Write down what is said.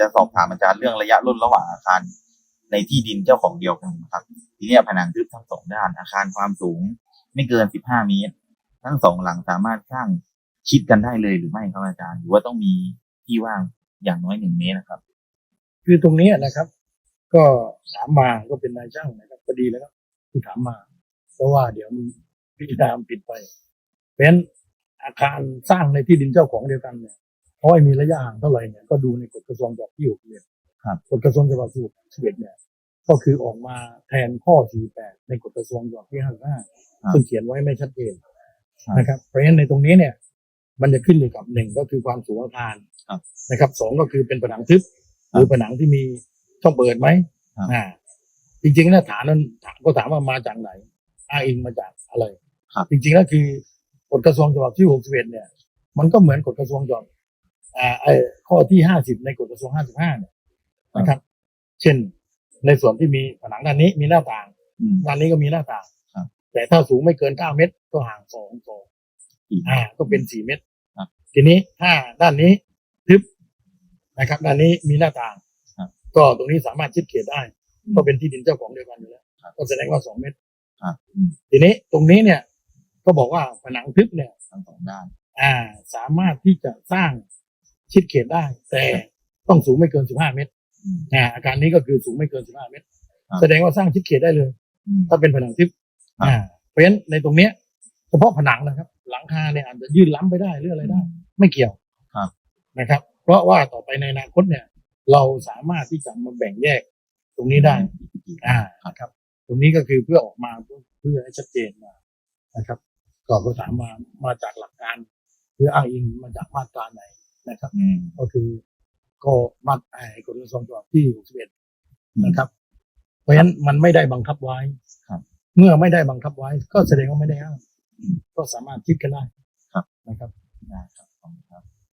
จะสอบถามอาจารย์เรื่องระยะรุ่นระหว่างอาคาร ในที่ดินเจ้าของเดียวกันครับ ทีนี้ผนังทึบทั้งสองด้านอาคารความสูง ไม่เกิน15เมตร ทั้งสองหลังสามารถสร้างชิดกันได้เลยหรือไม่ครับอาจารย์ หรือว่าต้องมีที่ว่างอย่างน้อยหนึ่งเมตรนะครับ คือตรงนี้นะครับ ก็ถามมาก็เป็นนายช่างนะครับก็ดีแล้วครับที่ถามมา เพราะว่าเดี๋ยวมันพิจารณาผิดไปเพราะฉะนั้นอาคารสร้างในที่ดินเจ้าของเดียวกันเนี่ย เพราะว่ามีระยะห่างเท่าไหร่เนี่ยก็ดูในกฎกระทรวงฉบับที่หกเอ็ดครับกฎกระทรวงฉบับที่หกสิบเอ็ดเนี่ยก็คือออกมาแทนข้อสี่แปดในกฎกระทรวงฉบับที่ห้าห้าซึ่งเขียนไว้ไม่ชัดเจนครับนะครับ เพราะฉะนั้นในตรงนี้เนี่ย มันจะขึ้นอยู่กับหนึ่งก็คือความสูงอาคารครับนะครับสองก็คือเป็นผนังทึบหรือผนังที่มีช่องเปิดไหมครับอ่า จริงๆแล้วฐานนั้นถามก็ถามว่ามาจากไหนอ้างอิงมาจากอะไรครับจริงๆแล้วคือกฎกระทรวงฉบับที่ 61 เนี่ย มันก็เหมือนกฎกระทรวงฉบับ อ่าไอ้ข้อที่50ในกฎกระทรวง55เนี่ยนะครับ เช่น ในส่วนที่มีผนังด้านนี้มีหน้าต่างอืมด้านนี้ก็มีหน้าต่างครับแต่ถ้าสูงไม่เกิน9เมตร ก็ห่าง2 2อีกอ่า ก็เป็น4เมตรครับทีนี้ถ้าด้านนี้ทึบนะครับ ด้านนี้มีหน้าต่างครับก็ตรงนี้สามารถชิดเขตได้อืมก็เป็นที่ดินเจ้าของเดียวกันอยู่แล้วครับก็แสดงว่าสองเมตรครับอืมทีนี้ตรงนี้เนี่ย ก็บอกว่าผนังทึบเนี่ยทั้งสองด้าน อ่า สามารถที่จะสร้าง ชิดเขตได้ แต่ต้องสูงไม่เกิน15เมตรอืมอ่าอาการนี้ก็คือสูงไม่เกิน15เมตรครับแสดงว่าสร้างชิดเขตได้เลยอืมถ้าเป็นผนังทึบครับอ่าเพราะฉะนั้นในตรงเนี้ย เฉพาะผนังนะครับ หลังคาเนี่ยอาจจะยื่นล้ำไปได้หรืออะไรได้ ไม่เกี่ยวครับนะครับ เพราะว่าต่อไปในอนาคตเนี่ย เราสามารถที่จะมาแบ่งแยกตรงนี้ได้อ่าครับ ตรงนี้ก็คือเพื่อออกมาเพื่อเพื่อให้ชัดเจนมานะครับก็ก็ถามมามาจากหลักการ หรืออ้างอิงมาจากมาตราไหน นะครับอืมก็คือก็มาตราไอ้กฎกระทรวงฉบับที่ 61 นะครับ เพราะฉะนั้นมันไม่ได้บังคับไว้ครับเมื่อไม่ได้บังคับไว้ ก็แสดงว่าไม่ได้ห้ามอืมก็สามารถคิดกันได้ครับนะครับได้ครับขอบคุณครับ